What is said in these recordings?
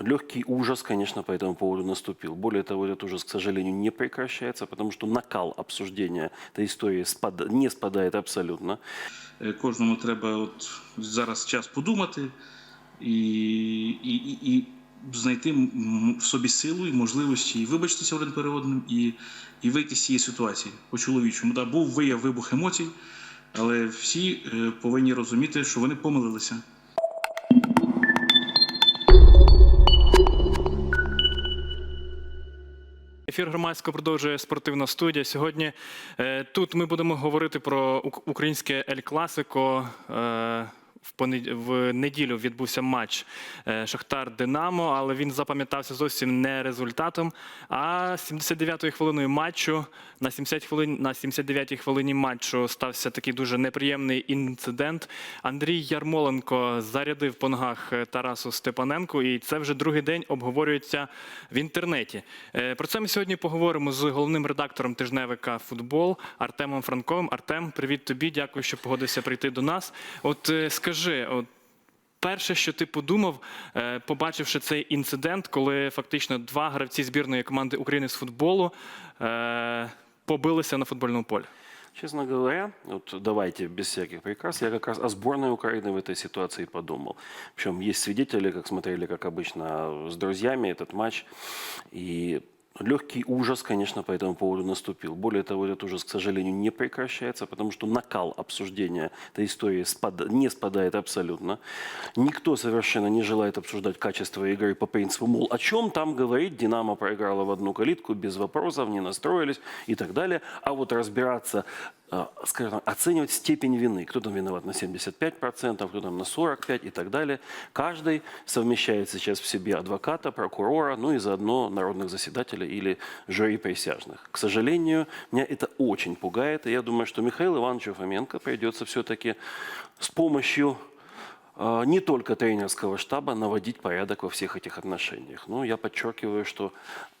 Легкий ужас, конечно, по этому поводу наступил. Более того, этот ужас, к сожалению, не прекращается, потому что накал обсуждения этой истории спада- не спадает абсолютно. Е, Кожному треба от зараз час подумати і, і, і, і знайти м- в собі силу і можливості і вибачитися один перед одним, і, і вийти з цієї ситуації по-чоловічому. Да, був вияв вибух емоцій, але всі е, повинні розуміти, що вони помилилися. Ефір громадського продовжує спортивна студія. Сьогодні е, тут ми будемо говорити про українське Ель Класико. В неділю відбувся матч е, Шахтар Динамо, але він запам'ятався зовсім не результатом. А 79-ї хвилиною матчу на 70 хвилин на 79-й хвилині матчу стався такий дуже неприємний інцидент. Андрій Ярмоленко зарядив по ногах е, Тарасу Степаненку, і це вже другий день обговорюється в інтернеті. Е, Про це ми сьогодні поговоримо з головним редактором тижневика Футбол Артемом Франковим. Артем, привіт тобі. Дякую, що погодився прийти до нас. От е, скажи, от перше, що ти подумав, е, побачивши цей інцидент, коли фактично два гравці збірної команди України з футболу е, побилися на футбольному полі. Честно говоря, вот давайте без всяких прикрас, я как раз о сборной Украины в этой ситуации подумал. Причем есть свидетели, как смотрели, как обычно, с друзьями этот матч. И легкий ужас, конечно, по этому поводу наступил. Более того, этот ужас, к сожалению, не прекращается, потому что накал обсуждения этой истории спада- не спадает абсолютно. Никто совершенно не желает обсуждать качество игры по принципу, мол, о чем там говорить, Динамо проиграла в одну калитку без вопросов, не настроились и так далее. А вот разбираться, э, скажем так, оценивать степень вины. Кто там виноват на 75%, кто там на 45% и так далее. Каждый совмещает сейчас в себе адвоката, прокурора, ну и заодно народных заседателей или жюри присяжных. К сожалению, меня это очень пугает, и я думаю, что Михаилу Ивановичу Фоменко придется все-таки с помощью э, не только тренерского штаба наводить порядок во всех этих отношениях. Но я подчеркиваю, что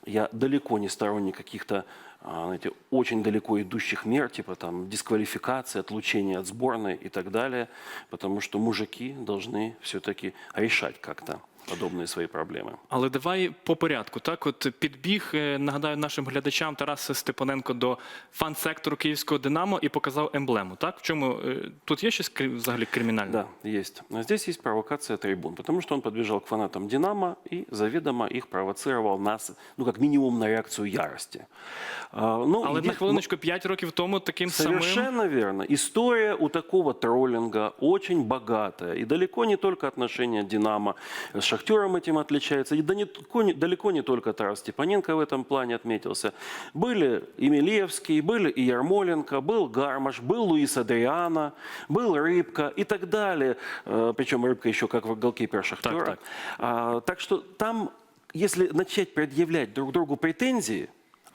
я далеко не сторонник каких-то знаете, очень далеко идущих мер, типа там дисквалификации, отлучения от сборной и так далее, потому что мужики должны все-таки решать как-то подобные свои проблемы. Але давай по порядку. Так, от підбіг, е, нагадаю нашим глядачам Тарас Степаненко до фан-сектору київського Динамо і показав емблему. Так, в чому е, тут є щось крі- взагалі кримінальне? Да, есть. А Здесь есть провокация трибун, потому что он подбежал к фанатам «Динамо» и заведомо их провоцировал нас, ну, как минимум, на реакцию ярости. А, Ну, Але на хвилиночку 5 років тому таким самим Совершенно верно. История у такого троллинга очень богатая. И далеко не только отношения «Динамо» с «Шахтером» этим отличается. И далеко не, далеко не только Тарас Степаненко в этом плане отметился. Были и Милевский, были и Ярмоленко, был Гармаш, был Луис Адриана, был Рыбка и так далее. Э, Причем Рыбка еще как голкипер «Шахтера». так. А, так что там, если начать предъявлять друг другу претензии,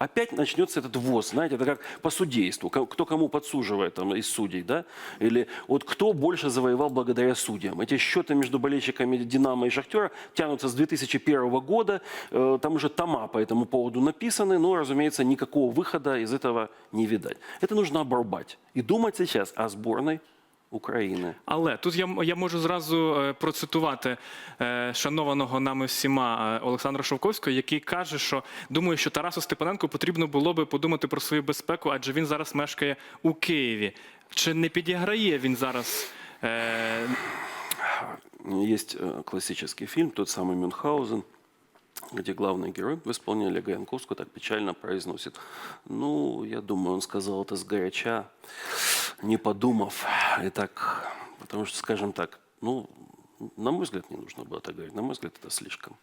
Опять начнется этот ввоз, знаете, это как по судейству, кто кому подсуживает там, из судей, да, или вот кто больше завоевал благодаря судьям. Эти счеты между болельщиками «Динамо» и «Шахтера» тянутся с 2001 года, Э, там уже тома по этому поводу написаны, но, разумеется, никакого выхода из этого не видать. Это нужно обрубать и думать сейчас о сборной Украины. Але тут я, м- я можу зразу е, процитувати е, шанованого нами всіма е, Олександра Шовковського, який каже, що думаю, що Тарасу Степаненку потрібно було би подумати про свою безпеку, адже він зараз мешкає у Києві. Чи не підіграє він зараз? Е, Есть э, классический фильм, тот самый Мюнхгаузен, где главный герой в исполнении Олега Янковского так печально произносит. Ну, я думаю, он сказал это сгоряча, не подумав. И так, потому что, скажем так, ну, на мой взгляд, не нужно было так говорить. На мой взгляд, это слишком.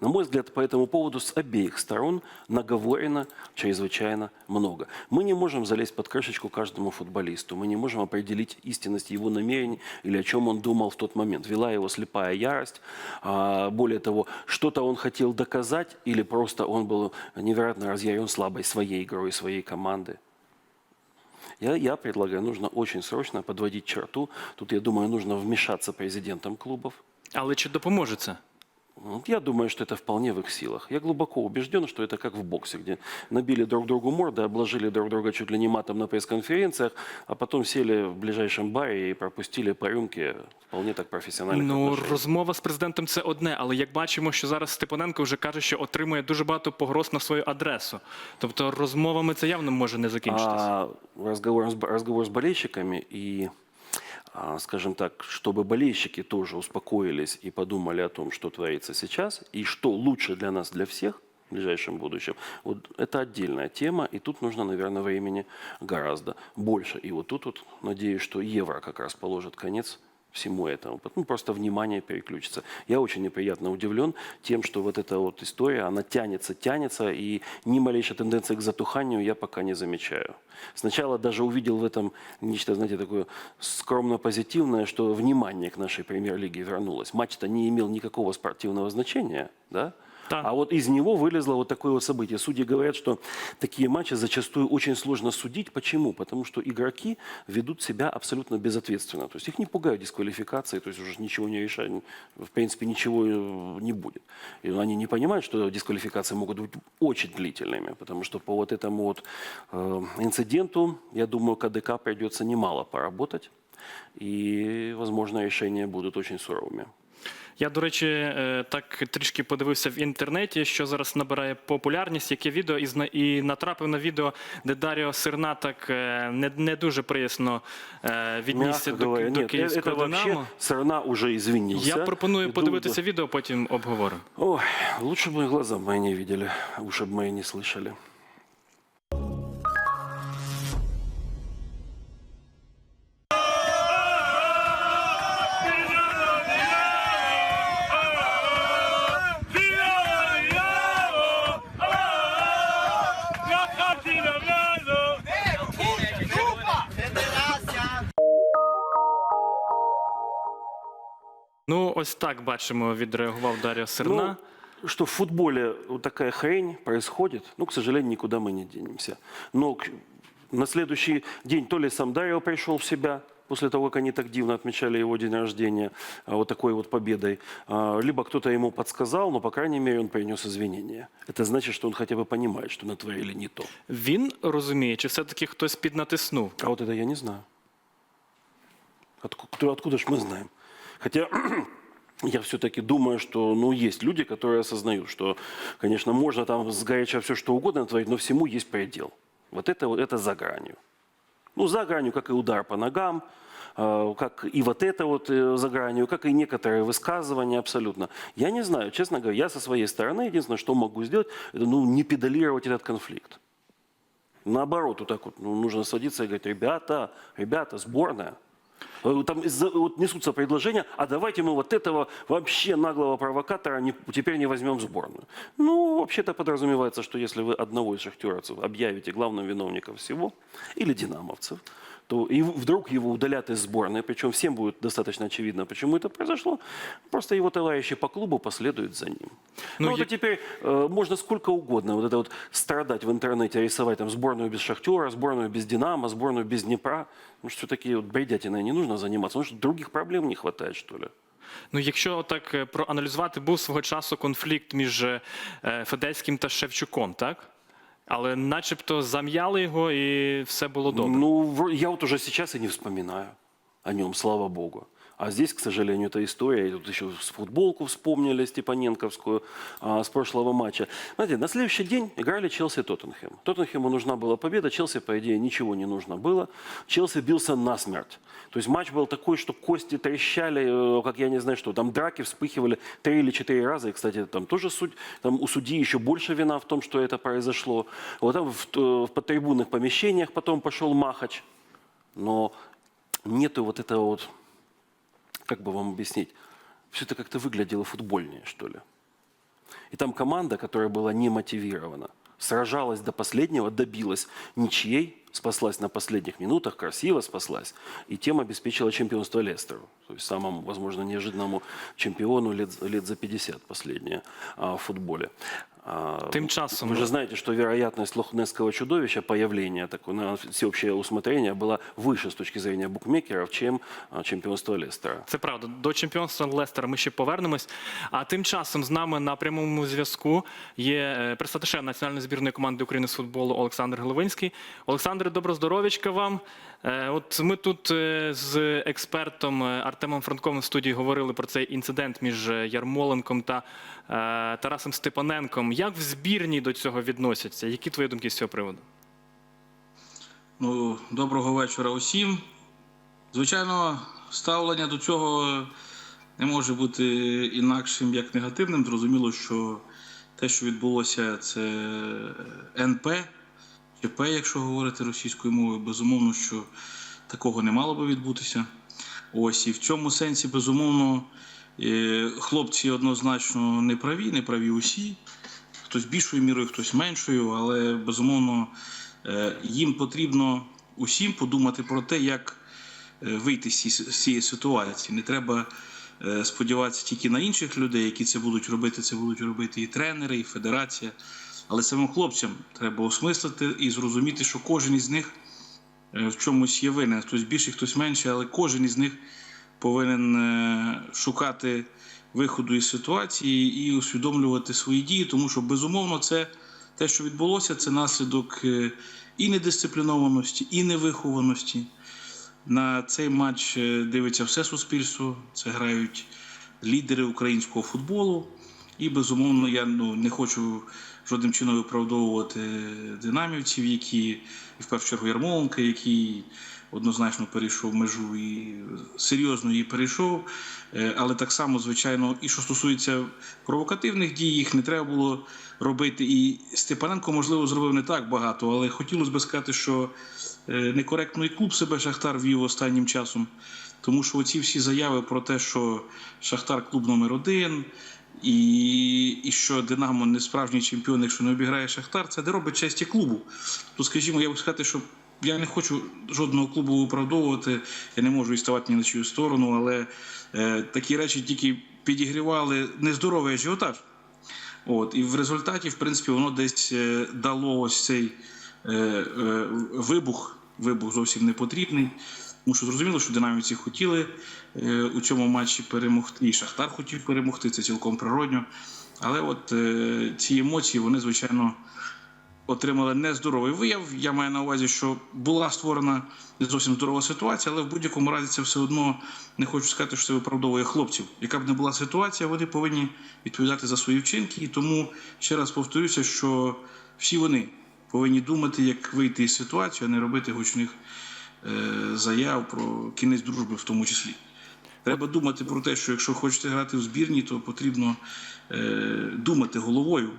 На мой взгляд, по этому поводу с обеих сторон наговорено чрезвычайно много. Мы не можем залезть под крышечку каждому футболисту. Мы не можем определить истинность его намерений или о чем он думал в тот момент. Вела его слепая ярость. А, более того, что-то он хотел доказать или просто он был невероятно разъярен слабой своей игрой, своей команды. Я, я предлагаю, нужно очень срочно подводить черту. Тут, я думаю, нужно вмешаться президентам клубов. але допоможе це? Ну, Я думаю, что это вполне в их силах. Я глубоко убежден, что это как в боксе, где набили друг другу морды, обложили друг друга чуть ли не матом на пресс-конференциях, а потом сели в ближайшем баре и пропустили по рюмке вполне так профессиональных Ну, отношений. розмова з президентом це одне, але як бачимо, що зараз Степаненко вже каже, що отримує дуже багато погроз на свою адресу. Тобто розмовами це явно може не закінчитися. А разговор, с- разговор с болельщиками и, а, Скажем так, чтобы болельщики тоже успокоились и подумали о том, что творится сейчас, и что лучше для нас, для всех в ближайшем будущем, вот это отдельная тема, и тут нужно, наверное, времени гораздо больше. И вот тут вот надеюсь, что евро как раз положит конец всему этому. Ну, просто внимание переключится. Я очень неприятно удивлен тем, что вот эта вот история, она тянется, тянется, и ни малейшей тенденции к затуханию я пока не замечаю. Сначала даже увидел в этом нечто, знаете, такое скромно позитивное, что внимание к нашей премьер-лиге вернулось. Матч-то не имел никакого спортивного значения, да? Да. А вот из него вылезло вот такое вот событие. Судьи говорят, что такие матчи зачастую очень сложно судить. Почему? Потому что игроки ведут себя абсолютно безответственно. То есть их не пугают дисквалификации, то есть уже ничего не решают, в принципе ничего э, не будет. И они не понимают, что дисквалификации могут быть очень длительными, потому что по вот этому вот э, инциденту, я думаю, КДК придется немало поработать, и, возможно, решения будут очень суровыми. Я, до речі, е, так трішки подивився в інтернеті, що зараз набирає популярність, яке відео, і, зна- і натрапив на відео, де Даріо Сирна так е, не, не дуже приясно е, віднісся Мягко до, говоря, до нет, э, київського это вообще Динамо. Сарна уже извинился. Я пропоную Иду- подивитися відео, потім обговоримо. Ой, лучше бы глаза мои не видели, уши бы мои не слышали. Ну, ось так бачимо, відреагував Даріо Сирна. Ну, что в футболе вот такая хрень происходит, ну, к сожалению, никуда мы не денемся. Но к- на следующий день то ли сам Дарио пришел в себя, после того, как они так дивно отмечали его день рождения а, вот такой вот победой, а, либо кто-то ему подсказал, но, по крайней мере, он принес извинения. Это значит, что он хотя бы понимает, что натворили не то. Він розуміє, чи все-таки хтось піднатиснув? А вот это я не знаю. Откуда, откуда ж мы знаем? Хотя я все-таки думаю, что ну, есть люди, которые осознают, что, конечно, можно там сгоряча все что угодно творить, но всему есть предел. Вот это, вот это за гранью. Ну, за гранью, как и удар по ногам, э, как и вот это вот э, за гранью, как и некоторые высказывания абсолютно. Я не знаю, честно говоря, я со своей стороны единственное, что могу сделать, это ну, не педалировать этот конфликт. Наоборот, вот так вот ну, нужно садиться и говорить, ребята, ребята, сборная. Э, Там вот несутся предложения, а давайте мы вот этого вообще наглого провокатора не- теперь не возьмем в сборную. Ну, вообще-то подразумевается, что если вы одного из шахтерцев объявите главным виновником всего, или динамовцев, то и вдруг его удалят из сборной, причем всем будет достаточно очевидно, почему это произошло, просто его товарищи по клубу последуют за ним. Ну, Ну, я- теперь э, можно сколько угодно вот это вот страдать в интернете, рисовать там сборную без Шахтера, сборную без Динамо, сборную без Днепра. Ну что такие вот бредятиной не нужно заниматься, потому что других проблем не хватает, что ли. Ну, якщо так е, проаналізувати, був свого часу конфлікт між е, Федецьким та Шевчуком, так? Але начебто зам'яли його і все було добре. Ну, я от уже сейчас і не вспоминаю о нем, слава богу. А здесь, к сожалению, эта история, и тут еще футболку вспомнили Степаненковскую а, с прошлого матча. Знаете, на следующий день играли Челси-Тоттенхэм. Тоттенхэму нужна была победа, Челси, по идее, ничего не нужно было. Челси бился насмерть. То есть матч был такой, что кости трещали, э, как я не знаю что, там драки вспыхивали три или четыре раза. И, кстати, там тоже суть, там у судьи еще больше вина в том, что это произошло. Вот там в, т- в подтрибунных помещениях потом пошел Махач. Но нету вот этого вот, как бы вам объяснить, все это как-то выглядело футбольнее, что ли. И там команда, которая была не мотивирована, сражалась до последнего, добилась ничьей, спаслась на последних минутах, красиво спаслась, и тем обеспечила чемпионство Лестеру. То есть самому, возможно, неожиданному чемпиону лет, лет за 50 последнее а, в футболе. А, Тем часом- Вы же знаете, что вероятность лохнесского чудовища, появления такое на всеобщее усмотрение, была выше с точки зрения букмекеров, чем а, чемпионство Лестера. Це правда. До чемпіонства Лестера ми ще повернемось. А тим часом з нами на прямому зв'язку є е, представитель національної збірної команди України з футболу Олександр Головинський. Олександре, доброздоровічка вам. Е, От ми тут е, з експертом е, Артемом Франковим в студії говорили про цей інцидент між Ярмоленком та Тарасом Степаненком. Як в збірні до цього відносяться? Які твої думки з цього приводу? Ну, доброго вечора усім. Звичайно, ставлення до цього не може бути інакшим як негативним. Зрозуміло, що те, що відбулося, це НП, ЧП, якщо говорити російською мовою, безумовно, що такого не мало би відбутися. Ось і в цьому сенсі, безумовно, е, хлопці однозначно не праві, не праві усі. Хтось більшою мірою, хтось меншою, але безумовно е, їм потрібно усім подумати про те, як е, вийти з цієї ситуації. Не треба сподіватися тільки на інших людей, які це будуть робити. Це будуть робити і тренери, і федерація. Але самим хлопцям треба осмислити і зрозуміти, що кожен із них е, в чомусь є винен. Хтось більше, хтось менше, але кожен із них повинен е, шукати виходу із ситуації і усвідомлювати свої дії, тому що безумовно це те, що відбулося, це наслідок е, і недисциплінованості, і невихованості. На цей матч дивиться все суспільство. Це грають лідери українського футболу. І безумовно, я ну, не хочу жодним чином виправдовувати динамівців, які і в першу чергу Ярмоленка, який однозначно перейшов межу і серйозно її перейшов. Е, Але так само, звичайно, і що стосується провокативних дій, їх не треба було робити. І Степаненко, можливо, зробив не так багато, але хотілося б сказати, що е, некоректно і клуб себе Шахтар вів останнім часом. Тому що оці всі заяви про те, що Шахтар клуб номер один, і, і що Динамо не справжній чемпіон, якщо не обіграє Шахтар, це не робить честі клубу. То, скажімо, я б сказати, що я не хочу жодного клубу виправдовувати, я не можу і ставати ні на чию сторону, але е, такі речі тільки підігрівали нездоровий ажіотаж. От, і в результаті, в принципі, воно десь е, дало ось цей е, е, вибух, вибух зовсім не потрібний. Тому що зрозуміло, що динамівці хотіли е, у цьому матчі перемогти, і Шахтар хотів перемогти, це цілком природньо. Але от е, ці емоції, вони, звичайно, отримали нездоровий вияв. Я маю на увазі, що була створена не зовсім здорова ситуація, але в будь-якому разі це все одно не хочу сказати, що це виправдовує хлопців. Яка б не була ситуація, вони повинні відповідати за свої вчинки. І тому ще раз повторюся, що всі вони повинні думати, як вийти із ситуації, а не робити гучних заяв про кінець дружби, в тому числі. Треба думати про те, що якщо хочете грати в збірні, то потрібно е, думати головою,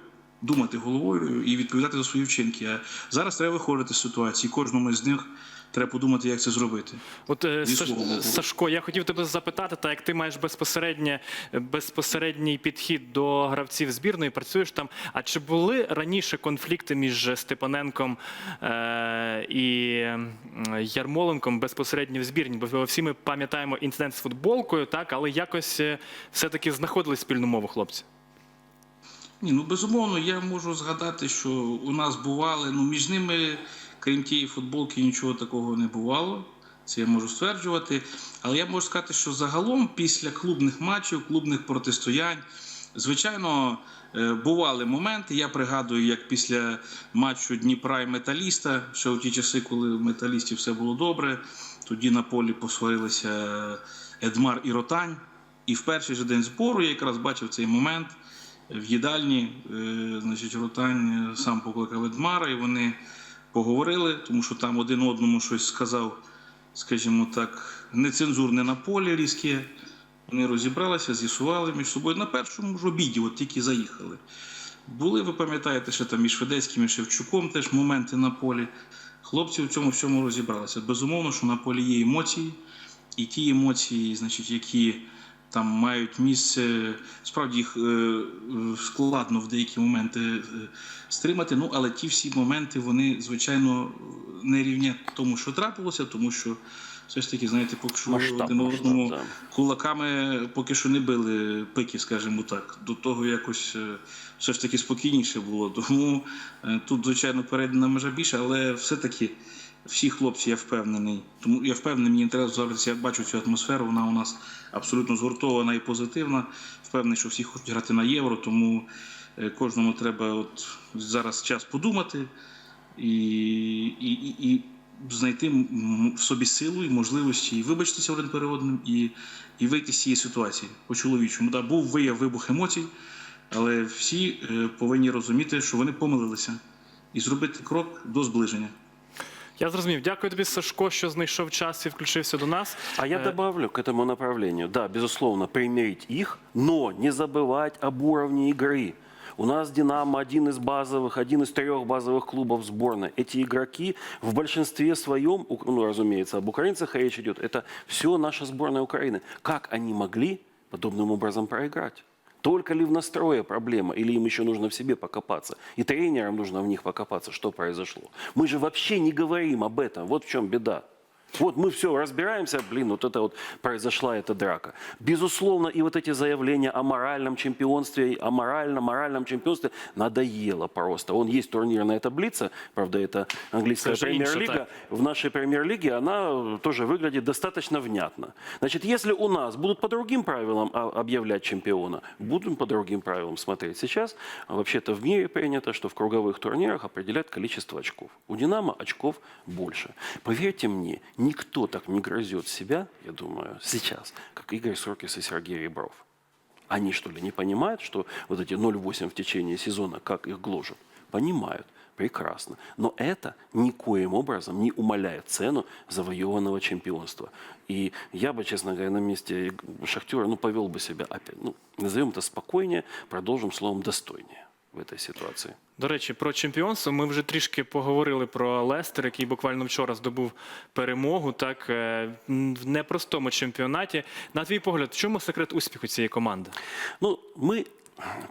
думати головою і відповідати за свої вчинки. А зараз треба виходити з ситуації. Кожному з них треба подумати, як це зробити. От е, Саш- Сашко, я хотів тебе запитати, так як ти маєш безпосереднє безпосередній підхід до гравців збірної, працюєш там. А чи були раніше конфлікти між Степаненком е- і Ярмоленком безпосередньо в збірні? Бо всі ми пам'ятаємо інцидент з футболкою, так, але якось е, все-таки знаходили спільну мову хлопці. Ні, ну безумовно, я можу згадати, що у нас бували, ну між ними, крім тієї футболки, нічого такого не бувало. Це я можу стверджувати. Але я можу сказати, що загалом після клубних матчів, клубних протистоянь, звичайно, е, бували моменти. Я пригадую, як після матчу Дніпра і Металіста, ще у ті часи, коли в металісті все було добре, тоді на полі посварилися Едмар і Ротань. І в перший же день збору я якраз бачив цей момент в їдальні. е, Значить, Ротань е, сам покликав Едмара, і вони поговорили, тому що там один одному щось сказав, скажімо так, нецензурне на полі різке. Вони розібралися, з'ясували між собою на першому ж обіді, от тільки заїхали. Були, ви пам'ятаєте, що там між Федецьким і Шевчуком теж моменти на полі. Хлопці в цьому всьому розібралися. Безумовно, що на полі є емоції, і ті емоції, значить, які там мають місце. Справді їх е, складно в деякі моменти е, стримати. Ну але ті всі моменти вони звичайно не рівнять тому, що трапилося, тому що все ж таки, знаєте, поки що Масштаб, один масштаб, одному да. кулаками поки що не били пиків, скажімо так. До того якось е, все ж таки спокійніше було. Тому тут, звичайно, передана межа більше, але все-таки всі хлопці, я впевнений. Тому я впевнений, мені треба зараз. Я бачу цю атмосферу. Вона у нас абсолютно згуртована і позитивна. Впевнений, що всі хочуть грати на євро, тому е, кожному треба от зараз час подумати і, і, і, і знайти в собі силу і можливості і вибачитися один перед одним, і, і вийти з цієї ситуації по чоловічому. Да, був вияв вибух емоцій, але всі е, повинні розуміти, що вони помилилися, і зробити крок до зближення. Я зрозумів. Дякую тобі, Сашко, що знайшов час і включився до нас. А я Э, добавлю к этому направлению. Да, безусловно, примирить их, но не забывать об уровне игры. У нас «Динамо» один из базовых, один из трех базовых клубов сборной. Эти игроки в большинстве своем, у- ну, разумеется, об украинцах речь идет, это все наша сборная Украины. Как они могли подобным образом проиграть? Только ли в настрое проблема, или им еще нужно в себе покопаться? И тренерам нужно в них покопаться, что произошло. Мы же вообще не говорим об этом. Вот в чем беда. Вот мы все разбираемся, блин, вот это вот произошла эта драка. Безусловно, и вот эти заявления о моральном чемпионстве, о моральном, моральном чемпионстве надоело просто. Он есть турнирная таблица, правда, это английская премьер-лига. В нашей премьер-лиге она тоже выглядит достаточно внятно. Значит, если у нас будут по другим правилам объявлять чемпиона, будем по другим правилам смотреть. Сейчас вообще-то в мире принято, что в круговых турнирах определяют количество очков. У «Динамо» очков больше. Поверьте мне, никто так не грызет себя, я думаю, сейчас, как Игорь Соркис и Сергей Ребров. Они что ли не понимают, что вот эти 0,8 в течение сезона, как их гложат? Понимают. Прекрасно. Но это никоим образом не умаляет цену завоеванного чемпионства. И я бы, честно говоря, на месте Шахтера ну, повел бы себя опять, ну, назовем это спокойнее, продолжим словом достойнее в этой ситуации. До речі, про чемпіонство ми вже трішки поговорили про Лестер, який буквально вчора здобув перемогу. Так е, в непростому чемпіонаті. На твій погляд, в чому секрет успіху цієї команди? Ну, мы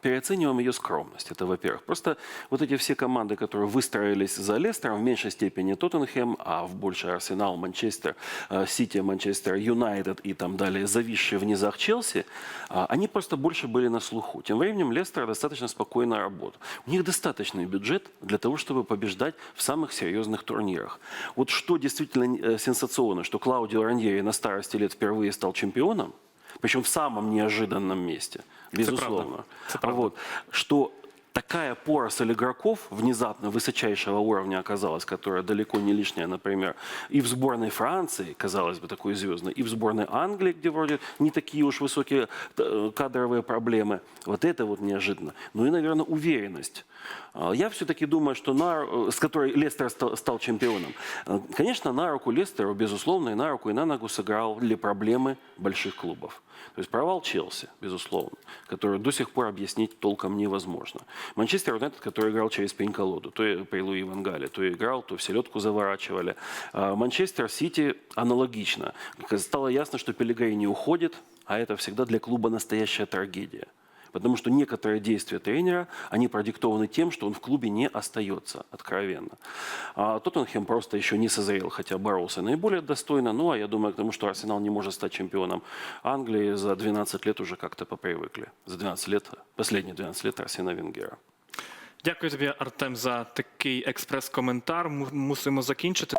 переоцениваем ее скромность, это во-первых. Просто вот эти все команды, которые выстроились за Лестером, в меньшей степени Тоттенхэм, а в большей Арсенал, Манчестер, э, Сити, Манчестер, Юнайтед и там далее, зависшие в низах Челси, а, они просто больше были на слуху. Тем временем Лестер достаточно спокойно работал. У них достаточный бюджет для того, чтобы побеждать в самых серьезных турнирах. Вот что действительно э, сенсационно, что Клаудио Раньери на старости лет впервые стал чемпионом, причем в самом неожиданном месте, безусловно. Это правда. Вот, что такая поросль игроков внезапно высочайшего уровня оказалась, которая далеко не лишняя, например, и в сборной Франции, казалось бы, такой звездной, и в сборной Англии, где вроде не такие уж высокие э, кадровые проблемы. Вот это вот неожиданно. Ну и, наверное, уверенность. А, Я все-таки думаю, что на, э, с которой Лестер стал, чемпионом. Э, Конечно, на руку Лестеру, безусловно, и на руку, и на ногу сыграли проблемы больших клубов. То есть провал Челси, безусловно, который до сих пор объяснить толком невозможно. Манчестер Юнайтед, который играл через пень-колоду, то при Луи Вангале, то играл, то в селедку заворачивали. Манчестер Сити аналогично. Стало ясно, что Пелегрини уходит, а это всегда для клуба настоящая трагедия. Потому что некоторые действия тренера, они продиктованы тем, что он в клубе не остается, откровенно. А Тоттенхэм просто еще не созрел, хотя боролся наиболее достойно. Ну, а я думаю, к тому, что Арсенал не может стать чемпионом Англии, за 12 лет уже как-то попривыкли. За 12 лет, последние 12 лет Арсена Венгера. Дякую тобі, Артем, за такий експрес-коментар. Му- Мусимо закінчити.